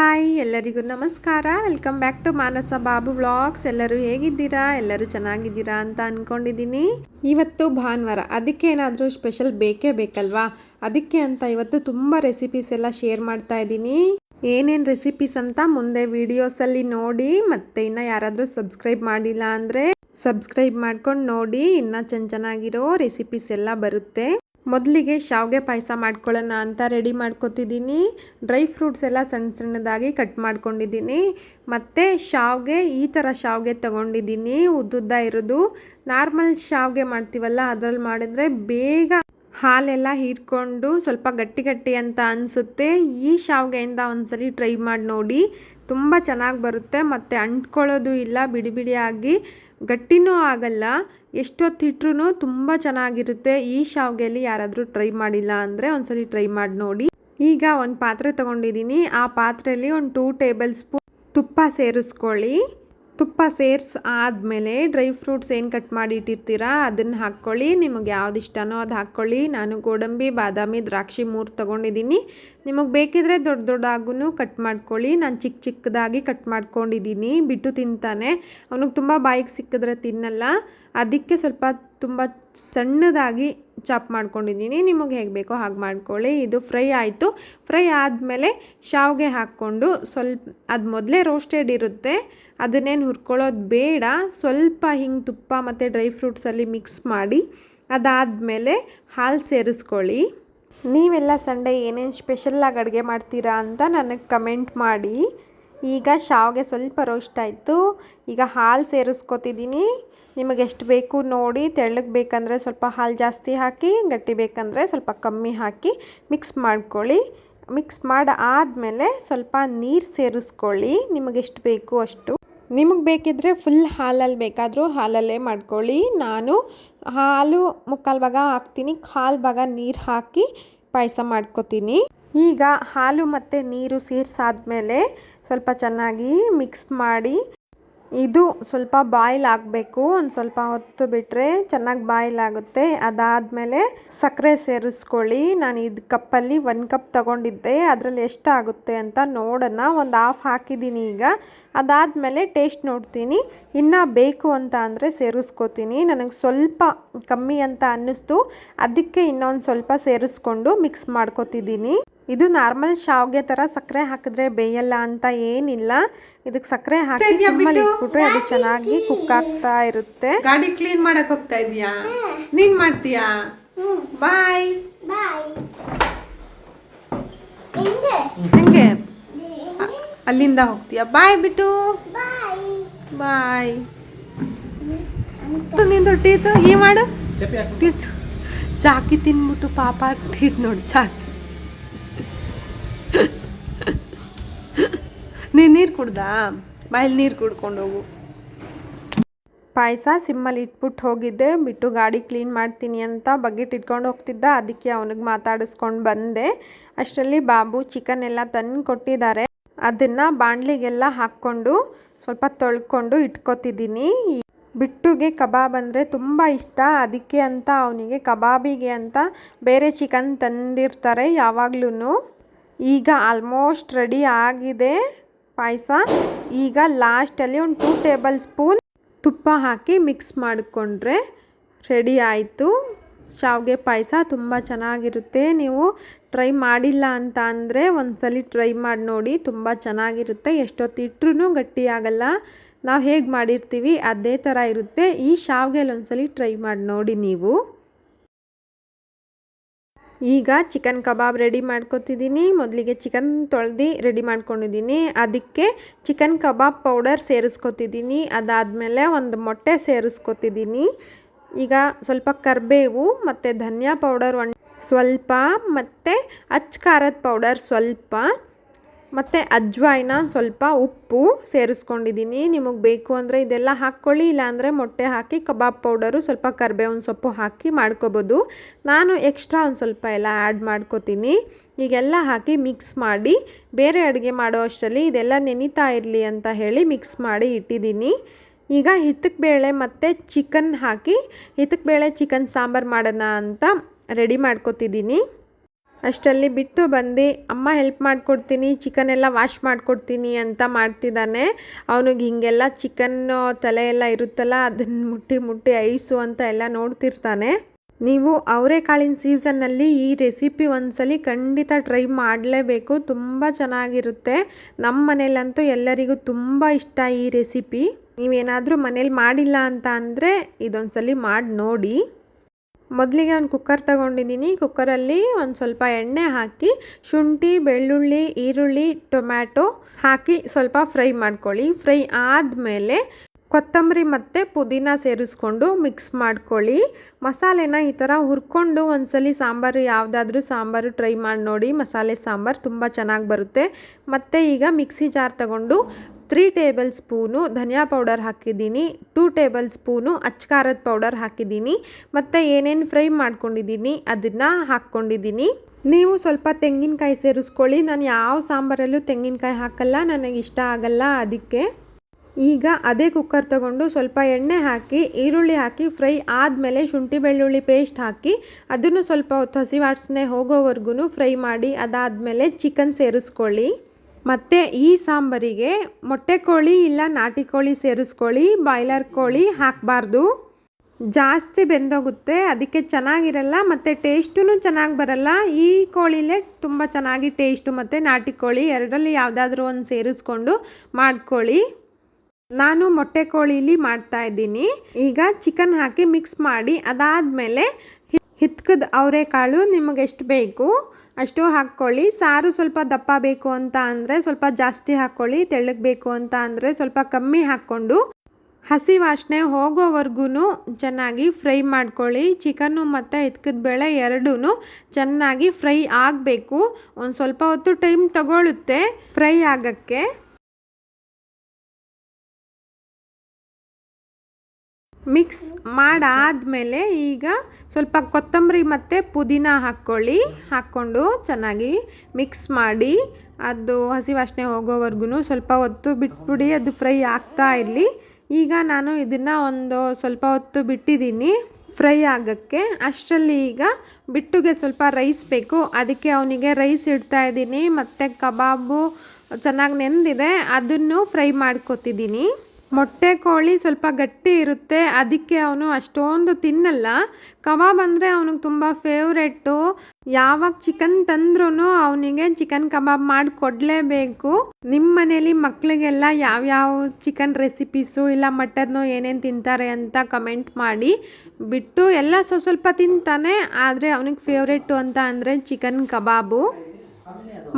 Hi ಎಲ್ಲರಿಗೂ ನಮಸ್ಕಾರ. Welcome back to Manasa Babu vlogs ಎಲ್ಲರೂ ಹೇಗಿದ್ದೀರಾ? ಎಲ್ಲರೂ ಚೆನ್ನಾಗಿದ್ದೀರಾ ಅಂತ ಅಂದ್ಕೊಂಡಿದ್ದೀನಿ ಇವತ್ತು ಭಾನುವಾರ. ಅದಕ್ಕೆ ಏನಾದರೂ ಸ್ಪೆಷಲ್ ಬೇಕೇ ಬೇಕಲ್ವಾ? ಅದಕ್ಕೆ ಅಂತ ಇವತ್ತು ತುಂಬ ರೆಸಿಪೀಸ್ ಎಲ್ಲ ಶೇರ್ ಮಾಡ್ತಾ ಇದ್ದೀನಿ. ಏನೇನು ರೆಸಿಪೀಸ್ ಅಂತ ಮುಂದೆ ವಿಡಿಯೋಸಲ್ಲಿ ನೋಡಿ, ಮತ್ತೆ ಇನ್ನು ಯಾರಾದರೂ ಸಬ್ಸ್ಕ್ರೈಬ್ ಮಾಡಿಲ್ಲ ಅಂದರೆ ಸಬ್ಸ್ಕ್ರೈಬ್ ಮಾಡ್ಕೊಂಡು ನೋಡಿ. ಇನ್ನೂ ಚೆನ್ನ ಚೆನ್ನಾಗಿರೋ ರೆಸಿಪೀಸ್ ಎಲ್ಲ ಬರುತ್ತೆ. ಮೊದಲಿಗೆ ಶಾವಿಗೆ ಪಾಯಸ ಮಾಡ್ಕೊಳ್ಳೋಣ ಅಂತ ರೆಡಿ ಮಾಡ್ಕೊತಿದ್ದೀನಿ. ಡ್ರೈ ಫ್ರೂಟ್ಸ್ ಎಲ್ಲ ಸಣ್ಣ ಸಣ್ಣದಾಗಿ ಕಟ್ ಮಾಡ್ಕೊಂಡಿದ್ದೀನಿ. ಮತ್ತು ಶಾವಿಗೆ, ಈ ಥರ ಶಾವಿಗೆ ತೊಗೊಂಡಿದ್ದೀನಿ. ಉದ್ದುದ್ದ ಇರೋದು. ನಾರ್ಮಲ್ ಶಾವಿಗೆ ಮಾಡ್ತೀವಲ್ಲ, ಅದರಲ್ಲಿ ಮಾಡಿದರೆ ಬೇಗ ಹಾಲೆಲ್ಲ ಹೀರ್ಕೊಂಡು ಸ್ವಲ್ಪ ಗಟ್ಟಿ ಗಟ್ಟಿ ಅಂತ ಅನಿಸುತ್ತೆ. ಈ ಶಾವಿಗೆಯಿಂದ ಒಂದ್ಸಲಿ ಟ್ರೈ ಮಾಡಿ ನೋಡಿ. ತುಂಬ ಚೆನ್ನಾಗಿ ಬರುತ್ತೆ. ಮತ್ತು ಅಂಟ್ಕೊಳ್ಳೋದು ಇಲ್ಲ ಬಿಡಿ ಬಿಡಿಯಾಗಿ ಗಟ್ಟಿನೂ ಆಗಲ್ಲ. ಎಷ್ಟೊತ್ತಿಟ್ರೂ ತುಂಬ ಚೆನ್ನಾಗಿರುತ್ತೆ. ಈ ಶಾವಿಗೆಯಲ್ಲಿ ಯಾರಾದರೂ ಟ್ರೈ ಮಾಡಿಲ್ಲ ಅಂದರೆ ಒಂದ್ಸಲಿ ಟ್ರೈ ಮಾಡಿ ನೋಡಿ. ಈಗ ಒಂದು ಪಾತ್ರೆ ತೊಗೊಂಡಿದ್ದೀನಿ ಆ ಪಾತ್ರೆಯಲ್ಲಿ ಒಂದು ಟೂ ಟೇಬಲ್ ಸ್ಪೂನ್ ತುಪ್ಪ ಸೇರಿಸ್ಕೊಳ್ಳಿ. ತುಪ್ಪ ಸೇರ್ಸ್ ಆದಮೇಲೆ ಡ್ರೈ ಫ್ರೂಟ್ಸ್ ಏನು ಕಟ್ ಮಾಡಿ ಇಟ್ಟಿರ್ತೀರಾ, ಅದನ್ನು ಹಾಕ್ಕೊಳ್ಳಿ. ನಿಮಗೆ ಯಾವ್ದು ಇಷ್ಟನೋ ಅದು ಹಾಕ್ಕೊಳ್ಳಿ. ನಾನು ಗೋಡಂಬಿ, ಬಾದಾಮಿ, ದ್ರಾಕ್ಷಿ ಮೂರು ತೊಗೊಂಡಿದ್ದೀನಿ. ನಿಮಗೆ ಬೇಕಿದ್ರೆ ದೊಡ್ಡ ದೊಡ್ಡಾಗೂ ಕಟ್ ಮಾಡ್ಕೊಳ್ಳಿ. ನಾನು ಚಿಕ್ಕ ಚಿಕ್ಕದಾಗಿ ಕಟ್ ಮಾಡ್ಕೊಂಡಿದ್ದೀನಿ. ಬಿಟ್ಟು ತಿಂತಾನೆ. ಅವನಿಗೆ ತುಂಬ ಬಾಯಿಗೆ ಸಿಕ್ಕಿದ್ರೆ ತಿನ್ನಲ್ಲ. ಅದಕ್ಕೆ ಸ್ವಲ್ಪ ತುಂಬ ಸಣ್ಣದಾಗಿ ಚಾಪ್ ಮಾಡ್ಕೊಂಡಿದ್ದೀನಿ. ನಿಮಗೆ ಹೇಗೆ ಬೇಕೋ ಹಾಗೆ ಮಾಡ್ಕೊಳ್ಳಿ. ಇದು ಫ್ರೈ ಆಯಿತು. ಫ್ರೈ ಆದಮೇಲೆ ಶಾವಿಗೆ ಹಾಕ್ಕೊಂಡು ಸ್ವಲ್ಪ, ಅದು ಮೊದಲೇ ರೋಸ್ಟೆಡ್ ಇರುತ್ತೆ. ಅದನ್ನೇನು ಹುರ್ಕೊಳ್ಳೋದು ಬೇಡ. ಸ್ವಲ್ಪ ಹಿಂಗೆ ತುಪ್ಪ ಮತ್ತು ಡ್ರೈ ಫ್ರೂಟ್ಸಲ್ಲಿ ಮಿಕ್ಸ್ ಮಾಡಿ ಅದಾದಮೇಲೆ ಹಾಲು ಸೇರಿಸ್ಕೊಳ್ಳಿ. ನೀವೆಲ್ಲ ಸಂಡೇ ಏನೇನು ಸ್ಪೆಷಲ್ಲಾಗಿ ಅಡುಗೆ ಮಾಡ್ತೀರಾ ಅಂತ ನನಗೆ ಕಮೆಂಟ್ ಮಾಡಿ. ಈಗ ಶಾವಿಗೆ ಸ್ವಲ್ಪ ರೋಸ್ಟ್ ಆಯಿತು. ಈಗ ಹಾಲು ಸೇರಿಸ್ಕೊತಿದ್ದೀನಿ. ನಿಮಗೆ ಎಷ್ಟು ಬೇಕು ನೋಡಿ ತೆಳ್ಳಗೆ ಬೇಕಂದರೆ ಸ್ವಲ್ಪ ಹಾಲು ಜಾಸ್ತಿ ಹಾಕಿ, ಗಟ್ಟಿ ಬೇಕಂದರೆ ಸ್ವಲ್ಪ ಕಮ್ಮಿ ಹಾಕಿ ಮಿಕ್ಸ್ ಮಾಡ್ಕೊಳ್ಳಿ. ಮಿಕ್ಸ್ ಮಾಡಿ ಆದಮೇಲೆ ಸ್ವಲ್ಪ ನೀರು ಸೇರಿಸ್ಕೊಳ್ಳಿ. ನಿಮಗೆಷ್ಟು ಬೇಕು ಅಷ್ಟು. ನಿಮಗೆ ಬೇಕಿದ್ದರೆ ಫುಲ್ ಹಾಲಲ್ಲಿ ಬೇಕಾದರೂ ಹಾಲಲ್ಲೇ ಮಾಡ್ಕೊಳ್ಳಿ. ನಾನು ಹಾಲು ಮುಕ್ಕಾಲು ಭಾಗ ಹಾಕ್ತೀನಿ. ಕಾಲು ಭಾಗ ನೀರು ಹಾಕಿ ಪಾಯಸ ಮಾಡ್ಕೊತೀನಿ. ಈಗ ಹಾಲು ಮತ್ತು ನೀರು ಸೇರಿಸಾದ್ಮೇಲೆ ಸ್ವಲ್ಪ ಚೆನ್ನಾಗಿ ಮಿಕ್ಸ್ ಮಾಡಿ ಇದು ಸ್ವಲ್ಪ ಬಾಯ್ಲ್ ಆಗಬೇಕು. ಒಂದು ಸ್ವಲ್ಪ ಹೊತ್ತು ಬಿಟ್ಟರೆ ಚೆನ್ನಾಗಿ ಬಾಯ್ಲ್ ಆಗುತ್ತೆ. ಅದಾದಮೇಲೆ ಸಕ್ಕರೆ ಸೇರಿಸ್ಕೊಳ್ಳಿ. ನಾನು ಇದು ಕಪ್ಪಲ್ಲಿ ಒಂದು ಕಪ್ ತಗೊಂಡಿದ್ದೆ. ಅದರಲ್ಲಿ ಎಷ್ಟಾಗುತ್ತೆ ಅಂತ ನೋಡೋಣ. ಒಂದು ಹಾಫ್ ಹಾಕಿದ್ದೀನಿ ಈಗ. ಅದಾದಮೇಲೆ ಟೇಸ್ಟ್ ನೋಡ್ತೀನಿ. ಇನ್ನೂ ಬೇಕು ಅಂತ ಅಂದರೆ ಸೇರಿಸ್ಕೋತೀನಿ. ನನಗೆ ಸ್ವಲ್ಪ ಕಮ್ಮಿ ಅಂತ ಅನ್ನಿಸ್ತು. ಅದಕ್ಕೆ ಇನ್ನೊಂದು ಸ್ವಲ್ಪ ಸೇರಿಸ್ಕೊಂಡು ಮಿಕ್ಸ್ ಮಾಡ್ಕೊತಿದ್ದೀನಿ. ಇದು ನಾರ್ಮಲ್ ಶಾವ್ಗೆ ಥರ ಸಕ್ಕರೆ ಹಾಕಿದ್ರೆ ಬೇಯಲ್ಲ ಅಂತ ಏನಿಲ್ಲ. ಇದಕ್ಕೆ ಸಕ್ಕರೆ ಹಾಕಿ ಸಿಮ್ಮಲ್ಲಿ ಇಟ್ಬಿಟ್ರೆ ಅದು ಚೆನ್ನಾಗಿ ಕುಕ್ ಆಗ್ತಾ ಇರುತ್ತೆ. ಗಾಡಿ ಕ್ಲೀನ್ ಮಾಡಕ್ ಹೋಗ್ತಾ ಇದೀಯಾ? ನೀನ್ ಮಾಡ್ತೀಯಾ? ಬಾಯ್. ಹೆಂಗೆ? ಅಲ್ಲಿಂದ ಹೋಗ್ತೀಯಾ? ಬಾಯ್ ಬಿಟ್ಟು. ಬಾಯ್. ನಿಂದು ಟೀತು ಈ ಮಾಡು. ಚಾಕಿ ತಿನ್ಬಿಟ್ಟು ಪಾಪ ಟೀತ್ ನೋಡಿ ಚಾಕಿ. ನೀನು ನೀರು ಕುಡ್ದಾ? ಬಾಯಲ್ಲಿ ನೀರು ಕುಡ್ಕೊಂಡು ಹೋಗು. ಪಾಯಸ ಸಿಮ್ಮಲ್ಲಿ ಇಟ್ಬಿಟ್ಟು ಹೋಗಿದ್ದೆ. ಬಿಟ್ಟು ಗಾಡಿ ಕ್ಲೀನ್ ಮಾಡ್ತೀನಿ ಅಂತ ಬಗ್ಗೆಟ್ ಇಟ್ಕೊಂಡು ಹೋಗ್ತಿದ್ದ. ಅದಕ್ಕೆ ಅವನಿಗೆ ಮಾತಾಡಿಸ್ಕೊಂಡು ಬಂದೆ. ಅಷ್ಟರಲ್ಲಿ ಬಾಬು ಚಿಕನ್ ಎಲ್ಲ ತಂದು ಕೊಟ್ಟಿದ್ದಾರೆ. ಅದನ್ನು ಬಾಣಲಿಗೆಲ್ಲ ಹಾಕ್ಕೊಂಡು ಸ್ವಲ್ಪ ತೊಳ್ಕೊಂಡು ಇಟ್ಕೊತಿದ್ದೀನಿ. ಬಿಟ್ಟುಗೆ ಕಬಾಬ್ ಅಂದರೆ ತುಂಬ ಇಷ್ಟ. ಅದಕ್ಕೆ ಅಂತ ಅವನಿಗೆ ಕಬಾಬಿಗೆ ಅಂತ ಬೇರೆ ಚಿಕನ್ ತಂದಿರ್ತಾರೆ ಯಾವಾಗ್ಲೂ ಈಗ ಆಲ್ಮೋಸ್ಟ್ ರೆಡಿ ಆಗಿದೆ ಪಾಯಸ. ಈಗ ಲಾಸ್ಟಲ್ಲಿ ಒಂದು ಟೂ ಟೇಬಲ್ ಸ್ಪೂನ್ ತುಪ್ಪ ಹಾಕಿ ಮಿಕ್ಸ್ ಮಾಡಿಕೊಂಡ್ರೆ ರೆಡಿ ಆಯಿತು. ಶಾವಿಗೆ ಪಾಯಸ ತುಂಬ ಚೆನ್ನಾಗಿರುತ್ತೆ. ನೀವು ಟ್ರೈ ಮಾಡಿಲ್ಲ ಅಂತ ಅಂದರೆ ಒಂದ್ಸಲಿ ಟ್ರೈ ಮಾಡಿ ನೋಡಿ ತುಂಬ ಚೆನ್ನಾಗಿರುತ್ತೆ. ಎಷ್ಟೊತ್ತಿಟ್ರೂ ಗಟ್ಟಿಯಾಗಲ್ಲ ನಾವು ಹೇಗೆ ಮಾಡಿರ್ತೀವಿ ಅದೇ ಥರ ಇರುತ್ತೆ. ಈ ಶಾವಿಗೆಲಿ ಒಂದ್ಸಲಿ ಟ್ರೈ ಮಾಡಿ ನೋಡಿ ನೀವು. ಈಗ ಚಿಕನ್ ಕಬಾಬ್ ರೆಡಿ ಮಾಡ್ಕೊತಿದ್ದೀನಿ ಮೊದಲಿಗೆ ಚಿಕನ್ ತೊಳೆದು ರೆಡಿ ಮಾಡ್ಕೊಂಡಿದ್ದೀನಿ ಅದಕ್ಕೆ ಚಿಕನ್ ಕಬಾಬ್ ಪೌಡರ್ ಸೇರಿಸ್ಕೊತಿದ್ದೀನಿ ಅದಾದಮೇಲೆ ಒಂದು ಮೊಟ್ಟೆ ಸೇರಿಸ್ಕೊತಿದ್ದೀನಿ ಈಗ ಸ್ವಲ್ಪ ಕರಿಬೇವು ಮತ್ತು ಧನಿಯಾ ಪೌಡರ್ ಒಂದು ಸ್ವಲ್ಪ ಮತ್ತು ಅಚ್ಚ ಖಾರದ ಪೌಡರ್ ಸ್ವಲ್ಪ. ಮತ್ತು ಅಜ್ವಾಯಿನ ಸ್ವಲ್ಪ ಉಪ್ಪು ಸೇರಿಸ್ಕೊಂಡಿದ್ದೀನಿ. ನಿಮಗೆ ಬೇಕು ಅಂದರೆ ಇದೆಲ್ಲ ಹಾಕ್ಕೊಳ್ಳಿ, ಇಲ್ಲಾಂದರೆ ಮೊಟ್ಟೆ ಹಾಕಿ, ಕಬಾಬ್ ಪೌಡರು, ಸ್ವಲ್ಪ ಕರ್ಬೇವಿನ ಸೊಪ್ಪು ಹಾಕಿ ಮಾಡ್ಕೋಬೋದು. ನಾನು ಎಕ್ಸ್ಟ್ರಾ ಒಂದು ಸ್ವಲ್ಪ ಎಲ್ಲ ಆ್ಯಡ್ ಮಾಡ್ಕೊತೀನಿ. ಈಗೆಲ್ಲ ಹಾಕಿ ಮಿಕ್ಸ್ ಮಾಡಿ, ಬೇರೆ ಅಡುಗೆ ಮಾಡೋ ಅಷ್ಟರಲ್ಲಿ ಇದೆಲ್ಲ ನೆನಿತಾ ಇರಲಿ ಅಂತ ಹೇಳಿ ಮಿಕ್ಸ್ ಮಾಡಿ ಇಟ್ಟಿದ್ದೀನಿ. ಈಗ ಹಿತ್ತಕ್ಕೆ ಬೇಳೆ ಮತ್ತು ಚಿಕನ್ ಹಾಕಿ ಹಿತ್ತಕ್ಕೆ ಬೇಳೆ ಚಿಕನ್ ಸಾಂಬಾರು ಮಾಡೋಣ ಅಂತ ರೆಡಿ ಮಾಡ್ಕೊತಿದ್ದೀನಿ. ಅಷ್ಟರಲ್ಲಿ ಬಿಟ್ಟು ಬಂದು, ಅಮ್ಮ ಹೆಲ್ಪ್ ಮಾಡಿಕೊಡ್ತೀನಿ ಚಿಕನ್ ಎಲ್ಲ ವಾಶ್ ಮಾಡಿಕೊಡ್ತೀನಿ ಅಂತ ಮಾಡ್ತಿದ್ದಾನೆ. ಅವನಿಗೆ ಹಿಂಗೆಲ್ಲ ಚಿಕನ್ನು ತಲೆ ಎಲ್ಲ ಇರುತ್ತಲ್ಲ, ಅದನ್ನು ಮುಟ್ಟಿ ಮುಟ್ಟಿ ಐಸು ಅಂತ ಎಲ್ಲ ನೋಡ್ತಿರ್ತಾನೆ. ನೀವು ಅವರೆಕಾಳಿನ ಸೀಸನ್ನಲ್ಲಿ ಈ ರೆಸಿಪಿ ಒಂದ್ಸಲಿ ಖಂಡಿತ ಟ್ರೈ ಮಾಡಲೇಬೇಕು. ತುಂಬ ಚೆನ್ನಾಗಿರುತ್ತೆ. ನಮ್ಮ ಮನೇಲಂತೂ ಎಲ್ಲರಿಗೂ ತುಂಬ ಇಷ್ಟ ಈ ರೆಸಿಪಿ. ನೀವೇನಾದರೂ ಮನೇಲಿ ಮಾಡಿಲ್ಲ ಅಂತ ಅಂದರೆ ಇದೊಂದ್ಸಲಿ ಮಾಡಿ ನೋಡಿ. ಮೊದಲಿಗೆ ಒಂದು ಕುಕ್ಕರ್ ತಗೊಂಡಿದ್ದೀನಿ. ಕುಕ್ಕರಲ್ಲಿ ಒಂದು ಸ್ವಲ್ಪ ಎಣ್ಣೆ ಹಾಕಿ, ಶುಂಠಿ, ಬೆಳ್ಳುಳ್ಳಿ, ಈರುಳ್ಳಿ, ಟೊಮ್ಯಾಟೊ ಹಾಕಿ ಸ್ವಲ್ಪ ಫ್ರೈ ಮಾಡ್ಕೊಳ್ಳಿ. ಫ್ರೈ ಆದಮೇಲೆ ಕೊತ್ತಂಬರಿ ಮತ್ತು ಪುದೀನ ಸೇರಿಸ್ಕೊಂಡು ಮಿಕ್ಸ್ ಮಾಡ್ಕೊಳ್ಳಿ. ಮಸಾಲೆನ ಈ ಥರ ಹುರ್ಕೊಂಡು ಒಂದ್ಸಲಿ ಸಾಂಬಾರು, ಯಾವುದಾದ್ರೂ ಸಾಂಬಾರು ಟ್ರೈ ಮಾಡಿ ನೋಡಿ. ಮಸಾಲೆ ಸಾಂಬಾರು ತುಂಬ ಚೆನ್ನಾಗಿ ಬರುತ್ತೆ. ಮತ್ತು ಈಗ ಮಿಕ್ಸಿ ಜಾರ್ ತಗೊಂಡು ತ್ರೀ ಟೇಬಲ್ ಸ್ಪೂನು ಧನಿಯಾ ಪೌಡರ್ ಹಾಕಿದ್ದೀನಿ, ಟೂ ಟೇಬಲ್ ಸ್ಪೂನು ಅಚ್ಕಾರದ ಪೌಡರ್ ಹಾಕಿದ್ದೀನಿ, ಮತ್ತು ಏನೇನು ಫ್ರೈ ಮಾಡ್ಕೊಂಡಿದ್ದೀನಿ ಅದನ್ನು ಹಾಕ್ಕೊಂಡಿದ್ದೀನಿ. ನೀವು ಸ್ವಲ್ಪ ತೆಂಗಿನಕಾಯಿ ಸೇರಿಸ್ಕೊಳ್ಳಿ, ನಾನು ಯಾವ ಸಾಂಬಾರಲ್ಲೂ ತೆಂಗಿನಕಾಯಿ ಹಾಕಲ್ಲ, ನನಗೆ ಇಷ್ಟ ಆಗಲ್ಲ ಅದಕ್ಕೆ. ಈಗ ಅದೇ ಕುಕ್ಕರ್ ತಗೊಂಡು ಸ್ವಲ್ಪ ಎಣ್ಣೆ ಹಾಕಿ, ಈರುಳ್ಳಿ ಹಾಕಿ, ಫ್ರೈ ಆದಮೇಲೆ ಶುಂಠಿ ಬೆಳ್ಳುಳ್ಳಿ ಪೇಸ್ಟ್ ಹಾಕಿ, ಅದನ್ನು ಸ್ವಲ್ಪ ಹೊತ್ತು ಹಸಿ ಹೋಗೋವರೆಗೂ ಫ್ರೈ ಮಾಡಿ, ಅದಾದಮೇಲೆ ಚಿಕನ್ ಸೇರಿಸ್ಕೊಳ್ಳಿ. ಮತ್ತು ಈ ಸಾಂಬಾರಿಗೆ ಮೊಟ್ಟೆ ಕೋಳಿ ಇಲ್ಲ ನಾಟಿ ಕೋಳಿ ಸೇರಿಸ್ಕೊಳ್ಳಿ ಬಾಯ್ಲರ್ ಕೋಳಿ ಹಾಕಬಾರ್ದು. ಜಾಸ್ತಿ ಬೆಂದೋಗುತ್ತೆ, ಅದಕ್ಕೆ ಚೆನ್ನಾಗಿರಲ್ಲ ಮತ್ತು ಟೇಸ್ಟೂ ಚೆನ್ನಾಗಿ ಬರಲ್ಲ. ಈ ಕೋಳಿಲೇ ತುಂಬ ಚೆನ್ನಾಗಿ ಟೇಸ್ಟು ಮತ್ತು ನಾಟಿ ಕೋಳಿ ಎರಡರಲ್ಲಿ ಯಾವುದಾದ್ರೂ ಒಂದು ಸೇರಿಸ್ಕೊಂಡು ಮಾಡ್ಕೊಳ್ಳಿ. ನಾನು ಮೊಟ್ಟೆ ಕೋಳಿಲಿ ಮಾಡ್ತಾ ಇದ್ದೀನಿ. ಈಗ ಚಿಕನ್ ಹಾಕಿ ಮಿಕ್ಸ್ ಮಾಡಿ ಅದಾದಮೇಲೆ ಹಿತ್ಕದ ಅವರೆಕಾಳು ನಿಮಗೆ ಎಷ್ಟು ಬೇಕು ಅಷ್ಟು ಹಾಕ್ಕೊಳ್ಳಿ. ಸಾರು ಸ್ವಲ್ಪ ದಪ್ಪ ಬೇಕು ಅಂತ ಅಂದರೆ ಸ್ವಲ್ಪ ಜಾಸ್ತಿ ಹಾಕ್ಕೊಳ್ಳಿ. ತೆಳ್ಳಗೆ ಬೇಕು ಅಂತ ಅಂದರೆ ಸ್ವಲ್ಪ ಕಮ್ಮಿ ಹಾಕ್ಕೊಂಡು ಹಸಿ ವಾಸನೆ ಹೋಗೋವರೆಗೂ ಚೆನ್ನಾಗಿ ಫ್ರೈ ಮಾಡ್ಕೊಳ್ಳಿ. ಚಿಕನ್ನು ಮತ್ತು ಹಿತ್ಕದ ಬೇಳೆ ಎರಡೂ ಚೆನ್ನಾಗಿ ಫ್ರೈ ಆಗಬೇಕು. ಒಂದು ಸ್ವಲ್ಪ ಹೊತ್ತು ಟೈಮ್ ತಗೊಳ್ಳುತ್ತೆ ಫ್ರೈ ಆಗೋಕ್ಕೆ. ಮಿಕ್ಸ್ ಮಾಡಾದಮೇಲೆ ಈಗ ಸ್ವಲ್ಪ ಕೊತ್ತಂಬರಿ ಮತ್ತು ಪುದೀನ ಹಾಕ್ಕೊಳ್ಳಿ. ಹಾಕ್ಕೊಂಡು ಚೆನ್ನಾಗಿ ಮಿಕ್ಸ್ ಮಾಡಿ ಅದು ಹಸಿ ವಾಸನೆ ಹೋಗೋವರೆಗೂ ಸ್ವಲ್ಪ ಹೊತ್ತು ಬಿಟ್ಬಿಡಿ, ಅದು ಫ್ರೈ ಆಗ್ತಾ ಇರಲಿ. ಈಗ ನಾನು ಇದನ್ನು ಒಂದು ಸ್ವಲ್ಪ ಹೊತ್ತು ಬಿಟ್ಟಿದ್ದೀನಿ. ಫ್ರೈ ಆಗೋಕ್ಕೆ ಅಷ್ಟರಲ್ಲಿ ಈಗ ಬಿಟ್ಟುಗೆ ಸ್ವಲ್ಪ ರೈಸ್ ಬೇಕು. ಅದಕ್ಕೆ ಅವನಿಗೆ ರೈಸ್ ಇಡ್ತಾ ಇದ್ದೀನಿ, ಮತ್ತು ಕಬಾಬು ಚೆನ್ನಾಗಿ ನೆಂದಿದೆ, ಅದನ್ನು ಫ್ರೈ ಮಾಡ್ಕೊತಿದ್ದೀನಿ. ಮೊಟ್ಟೆ ಕೋಳಿ ಸ್ವಲ್ಪ ಗಟ್ಟಿ ಇರುತ್ತೆ, ಅದಕ್ಕೆ ಅವನು ಅಷ್ಟೊಂದು ತಿನ್ನಲ್ಲ. ಕಬಾಬ್ ಅಂದರೆ ಅವನಿಗೆ ತುಂಬ ಫೇವ್ರೆಟ್ಟು ಯಾವಾಗ ಚಿಕನ್ ತಂದ್ರೂ ಅವನಿಗೆ ಚಿಕನ್ ಕಬಾಬ್ ಮಾಡಿ ಕೊಡಲೇಬೇಕು ನಿಮ್ಮ ಮನೇಲಿ ಮಕ್ಕಳಿಗೆಲ್ಲ ಯಾವ್ಯಾವ ಚಿಕನ್ ರೆಸಿಪೀಸು ಇಲ್ಲ ಮಟನ್ನು ಏನೇನು ತಿಂತಾರೆ ಅಂತ ಕಮೆಂಟ್ ಮಾಡಿ. ಬಿಟ್ಟು ಎಲ್ಲ ಸ್ವಲ್ಪ ಸ್ವಲ್ಪ ತಿಂತಾನೆ, ಆದರೆ ಅವನಿಗೆ ಫೇವ್ರೆಟ್ಟು ಅಂತ ಅಂದರೆ ಚಿಕನ್ ಕಬಾಬು.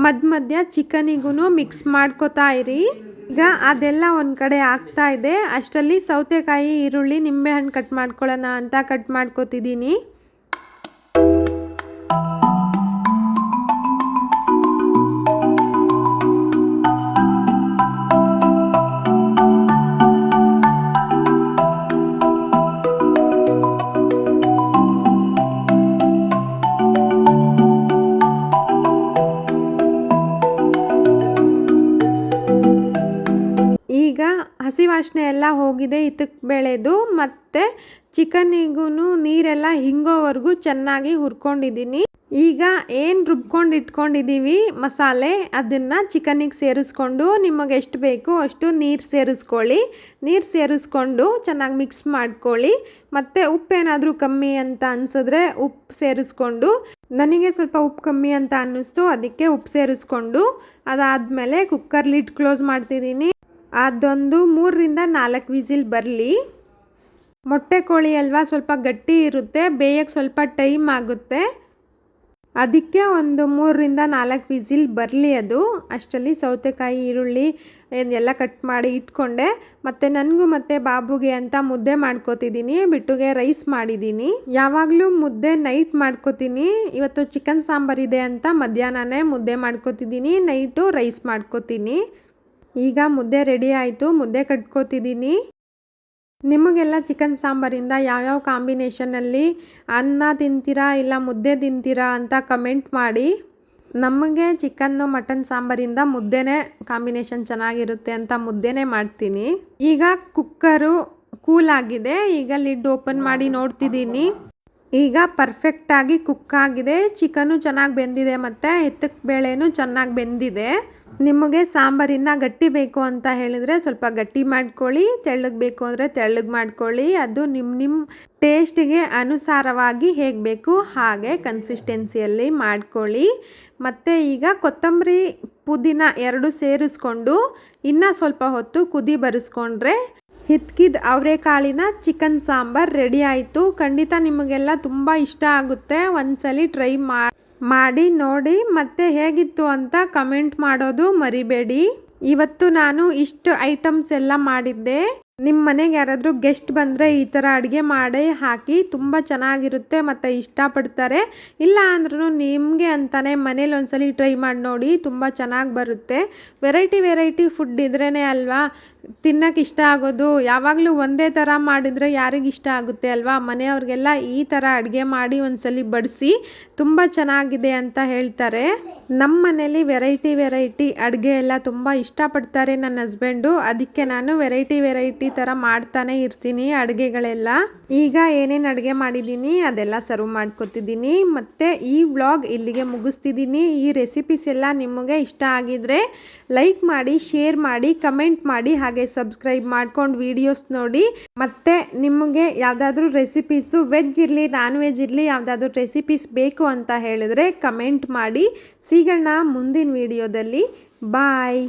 ಮಧ್ಯ ಮಧ್ಯ ಚಿಕನಿಗೂ ಮಿಕ್ಸ್ ಮಾಡ್ಕೋತಾ ಇರಿ. ಈಗ ಅದೆಲ್ಲ ಒಂದು ಕಡೆ ಆಗ್ತಾ ಇದೆ. ಅಷ್ಟರಲ್ಲಿ ಸೌತೆಕಾಯಿ, ಈರುಳ್ಳಿ, ನಿಂಬೆಹಣ್ಣು ಕಟ್ ಮಾಡ್ಕೊಳ್ಳೋಣ ಅಂತ ಕಟ್ ಮಾಡ್ಕೊತಿದ್ದೀನಿ. ವಾಸನೆ ಎಲ್ಲ ಹೋಗಿದೆ ಇದಕ್ಕೆ ಬೆಳೆದು ಮತ್ತು ಚಿಕನಿಗೂ ನೀರೆಲ್ಲ ಹಿಂಗೋವರೆಗೂ ಚೆನ್ನಾಗಿ ಹುರ್ಕೊಂಡಿದ್ದೀನಿ. ಈಗ ಏನು ರುಬ್ಕೊಂಡು ಇಟ್ಕೊಂಡಿದ್ದೀವಿ ಮಸಾಲೆ, ಅದನ್ನು ಚಿಕನಿಗೆ ಸೇರಿಸ್ಕೊಂಡು ನಿಮಗೆ ಎಷ್ಟು ಬೇಕು ಅಷ್ಟು ನೀರು ಸೇರಿಸ್ಕೊಳ್ಳಿ. ನೀರು ಸೇರಿಸ್ಕೊಂಡು ಚೆನ್ನಾಗಿ ಮಿಕ್ಸ್ ಮಾಡ್ಕೊಳ್ಳಿ. ಮತ್ತು ಉಪ್ಪೇನಾದರೂ ಕಮ್ಮಿ ಅಂತ ಅನಿಸಿದ್ರೆ ಉಪ್ಪು ಸೇರಿಸ್ಕೊಂಡು, ನನಗೆ ಸ್ವಲ್ಪ ಉಪ್ಪು ಕಮ್ಮಿ ಅಂತ ಅನ್ನಿಸ್ತು, ಅದಕ್ಕೆ ಉಪ್ಪು ಸೇರಿಸ್ಕೊಂಡು, ಅದಾದಮೇಲೆ ಕುಕ್ಕರ್ ಲಿಡ್ ಕ್ಲೋಸ್ ಮಾಡ್ತಿದ್ದೀನಿ. ಅದೊಂದು ಮೂರರಿಂದ ನಾಲ್ಕು ವಿಸಿಲ್ ಬರಲಿ. ಮೊಟ್ಟೆ ಕೋಳಿ ಅಲ್ವಾ ಸ್ವಲ್ಪ ಗಟ್ಟಿ ಇರುತ್ತೆ, ಬೇಯಕ್ಕೆ ಸ್ವಲ್ಪ ಟೈಮ್ ಆಗುತ್ತೆ. ಅದಕ್ಕೆ ಒಂದು ಮೂರರಿಂದ ನಾಲ್ಕು ವಿಸಿಲ್ ಬರಲಿ ಅದು. ಅಷ್ಟರಲ್ಲಿ ಸೌತೆಕಾಯಿ, ಈರುಳ್ಳಿ ಎಲ್ಲ ಕಟ್ ಮಾಡಿ ಇಟ್ಕೊಂಡೆ. ಮತ್ತು ನನಗೂ ಮತ್ತು ಬಾಬುಗೆ ಅಂತ ಮುದ್ದೆ ಮಾಡ್ಕೋತಿದ್ದೀನಿ, ಬಿಟ್ಟುಗೆ ರೈಸ್ ಮಾಡಿದ್ದೀನಿ. ಯಾವಾಗಲೂ ಮುದ್ದೆ ನೈಟ್ ಮಾಡ್ಕೋತೀನಿ. ಇವತ್ತು ಚಿಕನ್ ಸಾಂಬಾರಿದೆ ಅಂತ ಮಧ್ಯಾಹ್ನನೇ ಮುದ್ದೆ ಮಾಡ್ಕೋತಿದ್ದೀನಿ, ನೈಟು ರೈಸ್ ಮಾಡ್ಕೋತೀನಿ. ಈಗ ಮುದ್ದೆ ರೆಡಿ ಆಯಿತು, ಮುದ್ದೆ ಕಟ್ಕೋತಿದ್ದೀನಿ ನಿಮಗೆಲ್ಲ ಚಿಕನ್ ಸಾಂಬಾರಿಂದ ಯಾವ್ಯಾವ ಕಾಂಬಿನೇಷನಲ್ಲಿ ಅನ್ನ ತಿಂತೀರಾ ಇಲ್ಲ ಮುದ್ದೆ ತಿಂತೀರಾ ಅಂತ ಕಮೆಂಟ್ ಮಾಡಿ. ನಮಗೆ ಚಿಕನ್ನು ಮಟನ್ ಸಾಂಬಾರಿಂದ ಮುದ್ದೆನೇ ಕಾಂಬಿನೇಷನ್ ಚೆನ್ನಾಗಿರುತ್ತೆ ಅಂತ ಮುದ್ದೆನೇ ಮಾಡ್ತೀನಿ. ಈಗ ಕುಕ್ಕರು ಕೂಲ್ ಆಗಿದೆ, ಈಗ ಲಿಡ್ ಓಪನ್ ಮಾಡಿ ನೋಡ್ತಿದ್ದೀನಿ ಈಗ ಪರ್ಫೆಕ್ಟಾಗಿ ಕುಕ್ ಆಗಿದೆ ಚಿಕನು ಚೆನ್ನಾಗಿ ಬೆಂದಿದೆ ಮತ್ತು ಎತ್ತಕ್ಕೆ ಬೇಳೆನೂ ಚೆನ್ನಾಗಿ ಬೆಂದಿದೆ. ನಿಮಗೆ ಸಾಂಬಾರಿನ ಗಟ್ಟಿ ಬೇಕು ಅಂತ ಹೇಳಿದರೆ ಸ್ವಲ್ಪ ಗಟ್ಟಿ ಮಾಡ್ಕೊಳ್ಳಿ, ತೆಳ್ಳಗೆ ಬೇಕು ಅಂದರೆ ತೆಳ್ಳಗೆ ಮಾಡ್ಕೊಳ್ಳಿ. ಅದು ನಿಮ್ಮ ನಿಮ್ಮ ಟೇಸ್ಟಿಗೆ ಅನುಸಾರವಾಗಿ ಹೇಗೆ ಬೇಕು ಹಾಗೆ ಕನ್ಸಿಸ್ಟೆನ್ಸಿಯಲ್ಲಿ ಮಾಡ್ಕೊಳ್ಳಿ. ಮತ್ತು ಈಗ ಕೊತ್ತಂಬರಿ ಪುದೀನ ಎರಡು ಸೇರಿಸ್ಕೊಂಡು ಇನ್ನೂ ಸ್ವಲ್ಪ ಹೊತ್ತು ಕುದಿ ಬರಿಸ್ಕೊಂಡ್ರೆ ಹಿತ್ಕಿದ ಅವರೆಕಾಳಿನ ಚಿಕನ್ ಸಾಂಬಾರ್ ರೆಡಿ ಆಯಿತು. ಖಂಡಿತ ನಿಮಗೆಲ್ಲ ತುಂಬ ಇಷ್ಟ ಆಗುತ್ತೆ. ಒಂದ್ಸಲಿ ಟ್ರೈ ಮಾಡಿ ನೋಡಿ ಮತ್ತೆ ಹೇಗಿತ್ತು ಅಂತ ಕಮೆಂಟ್ ಮಾಡೋದು ಮರಿಬೇಡಿ. ಇವತ್ತು ನಾನು ಇಷ್ಟು ಐಟಮ್ಸ್ ಎಲ್ಲ ಮಾಡಿದ್ದೆ. ನಿಮ್ಮ ಮನೆಗೆ ಯಾರಾದರೂ ಗೆಸ್ಟ್ ಬಂದರೆ ಈ ಥರ ಅಡುಗೆ ಮಾಡಿ ಹಾಕಿ ತುಂಬ ಚೆನ್ನಾಗಿರುತ್ತೆ ಮತ್ತು ಇಷ್ಟಪಡ್ತಾರೆ. ಇಲ್ಲ ಅಂದ್ರೂ ನಿಮಗೆ ಅಂತಲೇ ಮನೇಲಿ ಒಂದ್ಸಲಿ ಟ್ರೈ ಮಾಡಿ ನೋಡಿ ತುಂಬ ಚೆನ್ನಾಗಿ ಬರುತ್ತೆ. ವೆರೈಟಿ ವೆರೈಟಿ ಫುಡ್ ಇದ್ರೇ ಅಲ್ವಾ? ತಿನ್ನಕ್ಕೆ ಇಷ್ಟ ಆಗೋದು, ಯಾವಾಗಲೂ ಒಂದೇ ಥರ ಮಾಡಿದರೆ ಯಾರಿಗೆ ಇಷ್ಟ ಆಗುತ್ತೆ ಅಲ್ವಾ? ಮನೆಯವ್ರಿಗೆಲ್ಲ ಈ ಥರ ಅಡುಗೆ ಮಾಡಿ ಒಂದ್ಸಲಿ ಬಡಿಸಿ ತುಂಬ ಚೆನ್ನಾಗಿದೆ ಅಂತ ಹೇಳ್ತಾರೆ. ನಮ್ಮ ಮನೇಲಿ ವೆರೈಟಿ ವೆರೈಟಿ ಅಡುಗೆ ಎಲ್ಲ ತುಂಬ ಇಷ್ಟಪಡ್ತಾರೆ ನನ್ನ ಹಸ್ಬೆಂಡು. ಅದಕ್ಕೆ ನಾನು ವೆರೈಟಿ ವೆರೈಟಿ ಥರ ಮಾಡ್ತಾನೆ ಇರ್ತೀನಿ ಅಡುಗೆಗಳೆಲ್ಲ. ಈಗ ಏನೇನು ಅಡುಗೆ ಮಾಡಿದ್ದೀನಿ ಅದೆಲ್ಲ ಸರ್ವ್ ಮಾಡ್ಕೊತಿದ್ದೀನಿ ಮತ್ತು ಈ ವ್ಲಾಗ್ ಇಲ್ಲಿಗೆ ಮುಗಿಸ್ತಿದ್ದೀನಿ ಈ ರೆಸಿಪೀಸ್ ಎಲ್ಲ ನಿಮಗೆ ಇಷ್ಟ ಆಗಿದ್ರೆ ಲೈಕ್ ಮಾಡಿ ಶೇರ್ ಮಾಡಿ ಕಮೆಂಟ್ ಮಾಡಿ ಹಾಗೆ ಸಬ್ಸ್ಕ್ರೈಬ್ ಮಾಡ್ಕೊಂಡು ವಿಡಿಯೋಸ್ ನೋಡಿ. ಮತ್ತು ನಿಮಗೆ ಯಾವುದಾದ್ರೂ ರೆಸಿಪೀಸು ವೆಜ್ ಇರಲಿ ನಾನ್ ವೆಜ್ ಇರಲಿ ಯಾವುದಾದ್ರೂ ರೆಸಿಪೀಸ್ ಬೇಕು ಅಂತ ಹೇಳಿದ್ರೆ ಕಮೆಂಟ್ ಮಾಡಿ. ಸಿಗೋಣ ಮುಂದಿನ ವಿಡಿಯೋದಲ್ಲಿ ಬಾಯ್